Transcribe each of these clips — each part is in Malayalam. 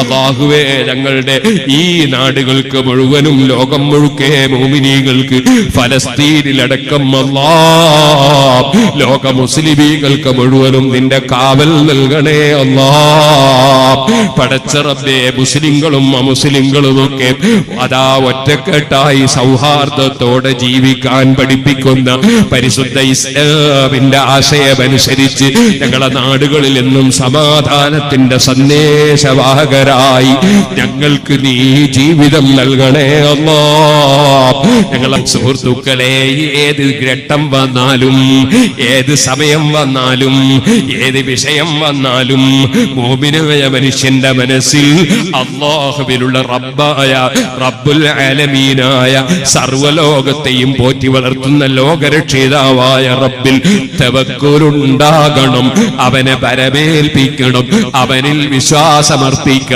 അള്ളാഹുവേ ഞങ്ങളുടെ ഈ നാടുകൾക്ക് മുഴുവനും ലോകം മുഴുക്കെ മോമിനികൾക്ക് ഫലസ്തീനിലടക്കം ലോക മുസ്ലിമീകൾക്ക് മുഴുവനും നിന്റെ കാവൽ നൽകണേ അല്ലാ പടച്ചറബേ മുസ്ലിങ്ങളും അമുസ്ലിങ്ങളും ഒക്കെ അതാ ഒറ്റക്കെട്ടായി സൗഹാർദ്ദത്തോടെ ജീവിക്കാൻ പഠിപ്പിക്കുന്ന പരിശുദ്ധ ഇസ്ലാമിന്റെ ആശയമനുസരിച്ച് ഞങ്ങളെ നാടുകളിൽ എന്നും സമാധാനത്തിന്റെ സന്ദേശവാഹകരായി ഞങ്ങൾക്ക് നീ ജീവിതം നൽകണേ അല്ലോ. ഞങ്ങളെ സുഹൃത്തുക്കളെ ഏത് ഘട്ടം വന്നാലും ഏത് സമയം വന്നാലും ഏത് വിഷയം വന്നാലും മോമിനായ മനുഷ്യന്റെ മനസ്സിൽ അള്ളാഹുവിലുള്ള റബ്ബായ റബ്ബുൽ അലമീനായ സർവലോകത്തെയും പോറ്റി വളർത്തുന്ന ലോകരക്ഷിതാവായ റബ്ബിൽ തവക്കൂരുണ്ടാകണം അവനെ പരമേൽപ്പിക്കണം അവനിൽ വിശ്വാസമർപ്പിക്കണം.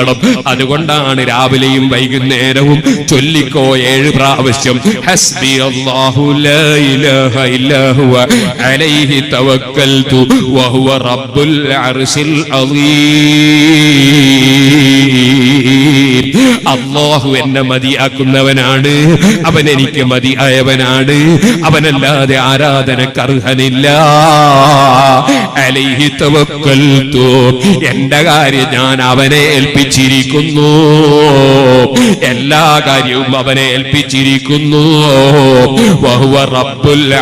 അതുകൊണ്ടാണ് രാവിലെയും വൈകുന്നേരവും ചൊല്ലിക്കോ ഏഴ് പ്രാവശ്യം. ഹസ്ബി അലൈഹി തവക്കൽതു റബ്ബുൽ അർശിൽ അള്ളാഹു എന്നെ മതിയാക്കുന്നവനാണ്. അവൻ എനിക്ക് മതിയായവനാണ്. അവനല്ലാതെ ആരാധന കർഹനില്ല അലൈഹി എന്റെ കാര്യം ഞാൻ അവനെ ഏൽപ്പിച്ചിരിക്കുന്നു. എല്ലാ കാര്യവും അവനെ ഏൽപ്പിച്ചിരിക്കുന്നു. റബ്ബുൽ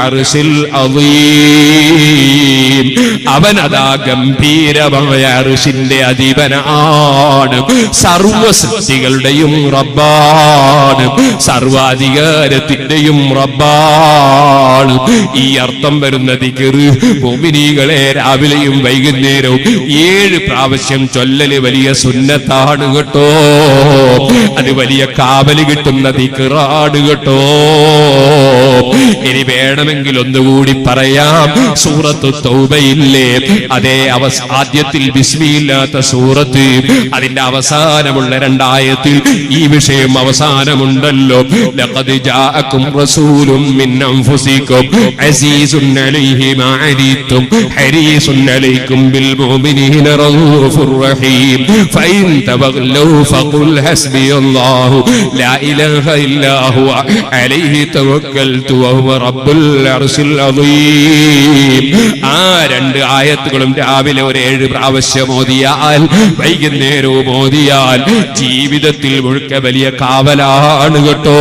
അതാ ഗംഭീരമായ അർശിന്റെ അധിപനാണ്. സർവ സൃഷ്ടികളുടെയും റബ്ബാണ്. സർവാധികാരത്തിന്റെയും റബ്ബാണ്. ഈ അർത്ഥം വരുന്ന ദിക്കറ് രാവിലെയും വൈകുന്നേരവും ഏഴ് പ്രാവശ്യം ചൊല്ലല് വലിയ സുന്നത്താണ് കേട്ടോ. അത് വലിയ കാവൽ കിട്ടുന്ന ദിക്കറാണ് കേട്ടോ. ഇനി വേണമെങ്കിൽ ഒന്നുകൂടി പറയാം. സൂറത്ത് തൗബയില്ലേ? അതേ അവസാദ്യത്തിൽ ബിസ്മിയില്ലാത്ത സൂറത്ത്. അതിന്റെ അവസാനമുള്ള രണ്ടായത്തിൽ ഈ വിഷയം അവസാനമുണ്ടല്ലോ. ലഖദ് അസീസുൻ അലൈഹി ഹരീസുൻ ബിൽ മുഅ്മിനീന റഹീം. ഫഖുൽ ലാ ഇലാഹ അലൈഹി തവക്കൽതു റബ്ബുൽ അർശിൽ ആ രണ്ട് ആയത്തുകളും രാവിലെ ഒരു ഏഴ് പ്രാവശ്യം ഓതിയാൽ വൈകുന്നേരവും ഓതിയാൽ ജീവിതത്തിൽ മുഴുക്ക വലിയ കാവലാണ് കേട്ടോ